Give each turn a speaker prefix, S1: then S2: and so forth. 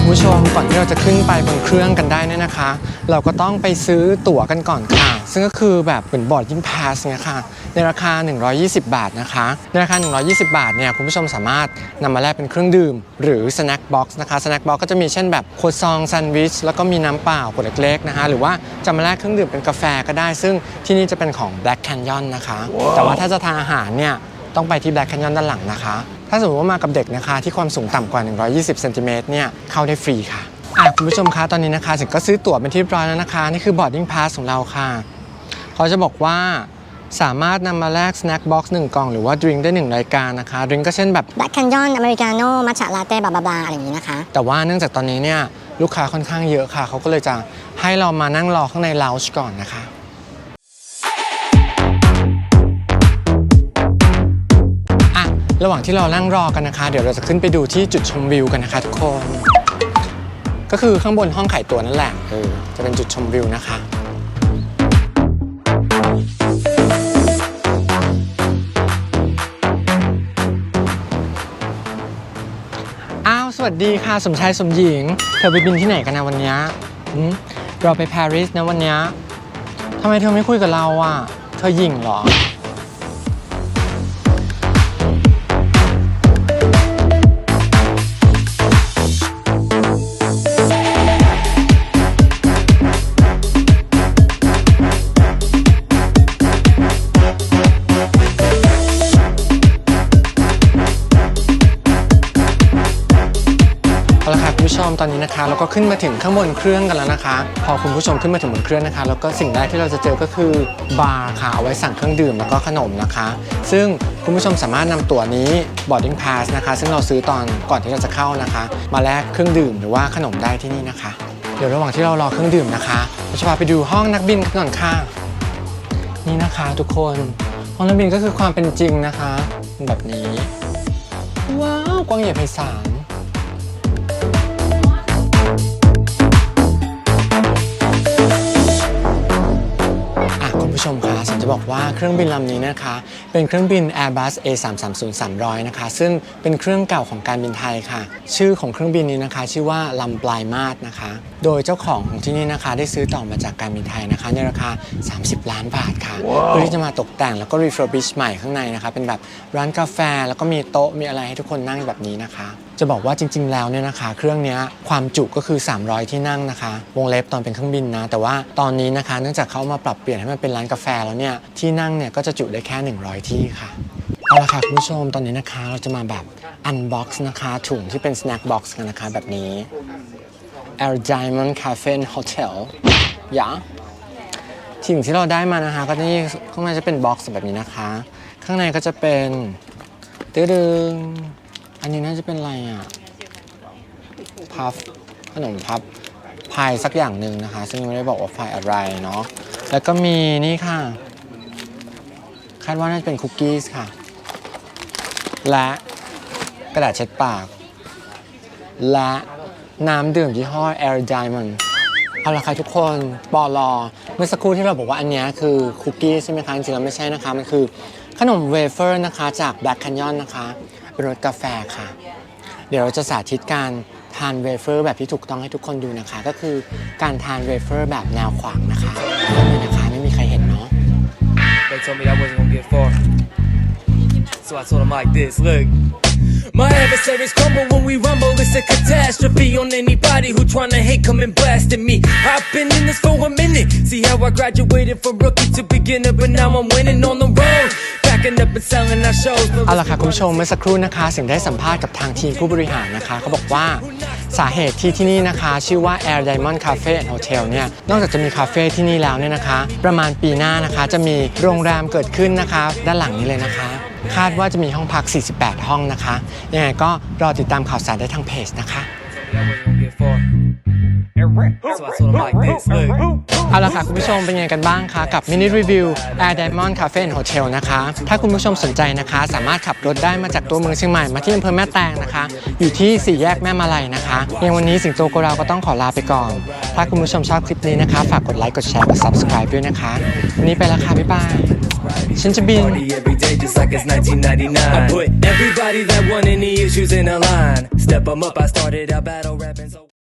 S1: คุณผู้ชมก่อนที่เราจะขึ้นไปบนเครื่องกันได้เนี่ยนะคะ เราก็ต้องไปซื้อตั๋วกันก่อนค่ะ ซึ่งก็คือแบบเหมือนบอร์ดยิ่งพาสเนี่ยค่ะในราคา 120 บาทนะคะในราคา 120 บาทเนี่ยคุณผู้ชมสามารถนำมาแลกเป็นเครื่องดื่ม หรือสแน็คบ็อกซ์นะคะสแน็คบ็อกซ์ก็จะมีเช่นแบบโคซองแซนด์วิชแล้วก็มีน้ำเปล่าขวดเล็กๆนะคะหรือว่าจะมาแลกเครื่องดื่มเป็นกาแฟก็ได้ ซึ่งที่นี่จะเป็นของ Black Canyon นะคะแต่ว่าถ้าจะทานอาหารเนี่ยต้องไปที่ Black Canyon ด้านหลังนะคะถ้าสมมติว่ามากับเด็กนะคะที่ความสูงต่ำกว่า 120เซนติเมตรเนี่ยเข้าได้ฟรีค่ะอะคุณผู้ชมคะตอนนี้นะคะสิงก็ซื้อตั๋วเป็นที่เรียบร้อยแล้วนะคะ นี่คือ boarding pass ของเราค่ะเขาจะบอกว่าสามารถนำมาแลก snack box 1กล่องหรือว่าดริงได้1รายการนะคะดริงก็เช่นแบบ
S2: แบล็คแคนยอนอเมริกาโน่มัทฉะลาเต้บลาบลาบลาอะไรอย่างนี้นะคะ
S1: แต่ว่าเนื่องจากตอนนี้เนี่ยลูกค้าค่อนข้างเยอะค่ะ เขาก็เลยจะให้เรามานั่งรอข้างใน lounge ก่อนนะคะ ระหว่างที่เรานั่งรอกันนะคะ เดี๋ยวเราจะขึ้นไปดูที่จุดชมวิวกันนะคะทุกคน ก็คือข้างบนห้องไขายตั๋วนั่นแหละเออจะเป็นจุดชมวิวนะคะอ้าวสวัสดีค่ะสมชายสมหญิง เธอไปบินที่ไหนกันนะวันนี้เราไปปารีสนะวันนี้ทำไมเธอไม่คุยกับเราอะ เธอหยิ่งเหรอ มตอนนี้นะคะเราก็ขึ้นมาถึงข้างบนเครื่องกันแล้วนะคะ พอคุณผู้ชมขึ้นมาถึงบนเครื่องนะคะ แล้วก็สิ่งแรกที่เราจะเจอก็คือบาร์ค่ะเอาไว้สั่งเครื่องดื่มแล้วก็ขนมนะคะ ซึ่งคุณผู้ชมสามารถนำตั๋วนี้ boarding pass นะคะ ซึ่งเราซื้อตอนก่อนที่เราจะเข้านะคะ มาแลกเครื่องดื่มหรือว่าขนมได้ที่นี่นะคะ เดี๋ยวระหว่างที่เรารอเครื่องดื่มนะคะเราจะพาไปดูห้องนักบินกันก่อนค่ะนี่นะคะทุกคนห้องนักบินก็คือความเป็นจริงนะคะ แบบนี้ว้าวกว้างใหญ่ไพศาล Mas จะบอกว่าเครื่องบินลำนี้นะคะ เป็นเครื่องบิน Airbus A330 300นะคะ ซึ่งเป็นเครื่องเก่าของการบินไทยค่ะ ชื่อของเครื่องบินนี้นะคะ ชื่อว่าลำปลายมาศนะคะ โดยเจ้าของของที่นี่นะคะ ได้ซื้อต่อมาจากการบินไทยนะคะ ในราคา 30 ล้านบาทค่ะเพื่อที่จะมาตกแต่งแล้วก็ refurbish ใหม่ข้างในนะคะ เป็นแบบร้านกาแฟแล้วก็มีโต๊ะมีอะไรให้ทุกคนนั่งแบบนี้นะคะจะบอกว่าจริง ๆ แล้วเนี่ยนะคะ เครื่องเนี้ยความจุก็คือ 300 ที่นั่งนะคะ วงเล็บตอนเป็นเครื่องบินนะ แต่ว่าตอนนี้นะคะ เนื่องจากเขามาปรับเปลี่ยนให้มันเป็นร้านกาแฟแล้วเนี่ยที่นั่งเนี่ยก็จะจุได้แค่ 100 ที่ค่ะ เอาละค่ะคุณผู้ชมตอนนี้นะคะ เราจะมาแบบ unbox นะคะ ถุงที่เป็น snack box กันนะคะแบบนี้ Air Diamond Cafe and Hotel ยาสิ่งที่เราได้มานะคะ ก็นี่ข้างในจะเป็นบ็อกซ์แบบนี้นะคะ ข้างในก็จะเป็นตึ้งอันนี้น่าจะเป็นอะไรอะพัฟขนมพับพายสักอย่างหนึ่งนะคะ ซึ่งยังไม่ได้บอกว่าพายอะไรเนาะแล้วก็มีนี่ค่ะ คาดว่าน่าจะเป็นคุกกี้ค่ะ และกระดาษเช็ดปาก และน้ำดื่มยี่ห้อ Air Diamond เอาละค่ะทุกคนปอลอเมื่อสักครู่ที่เราบอกว่าอันนี้คือคุกกี้ใช่ไหมคะจริงๆแล้วไม่ใช่นะคะ มันคือขนมเวเฟอร์นะคะจาก Black Canyon นะคะเป็นรสกาแฟค่ะ เดี๋ยวเราจะสาธิตการทานเวเฟอร์แบบที่ถูกต้องให้ทุกคนดูนะคะ ก็คือการทานเวเฟอร์แบบแนวขวางนะคะ
S3: They told me I wasn't gonna get far. So I told them like this, look. My adversaries crumble when we rumble, it's a catastrophe on anybody who tryna hate come and blasting me. I've been in this for a minute. See how I graduated from rookie to beginner, but now I'm winning on the road. Backing up and selling our shows. but
S1: เอาละค่ะคุณผู้ชมเมื่อสักครู่นะคะสิ่งได้สัมภาษณ์กับทางทีมผู้บริหารนะคะเขาบอกว่า สาเหตุที่ที่นี่นะคะ ชื่อว่า Air Diamond Cafe and Hotel เนี่ยนอกจากจะมีคาเฟ่ที่นี่แล้วเนี่ยนะคะ ประมาณปีหน้านะคะ จะมีโรงแรมเกิดขึ้นนะคะ ด้านหลังนี้เลยนะคะ คาดว่าจะมีห้องพัก 48 ห้องนะคะยังไงก็รอติดตามข่าวสารได้ทางเพจนะคะ เอาละค่ะ คุณผู้ชมเป็นยังไงกันบ้างคะ กับมินิรีวิว Air Diamond Cafe and Hotel นะคะ ถ้าคุณผู้ชมสนใจนะคะ สามารถขับรถได้มาจากตัวเมืองเชียงใหม่มาที่อำเภอแม่แตงนะคะ อยู่ที่สี่แยกแม่มาลัยนะคะยังวันนี้สิงโตโกราก็ต้องขอลาไปก่อน ถ้าคุณผู้ชมชอบคลิปนี้นะคะ ฝากกดไลค์กดแชร์กด subscribe ด้วยนะคะ วันนี้ไปแล้วค่ะบ๊ายบายฉันจะบิน
S3: every day just like it's 1999. I put everybody that want any issues in a line. Step 'em up, I started out battle rapping so.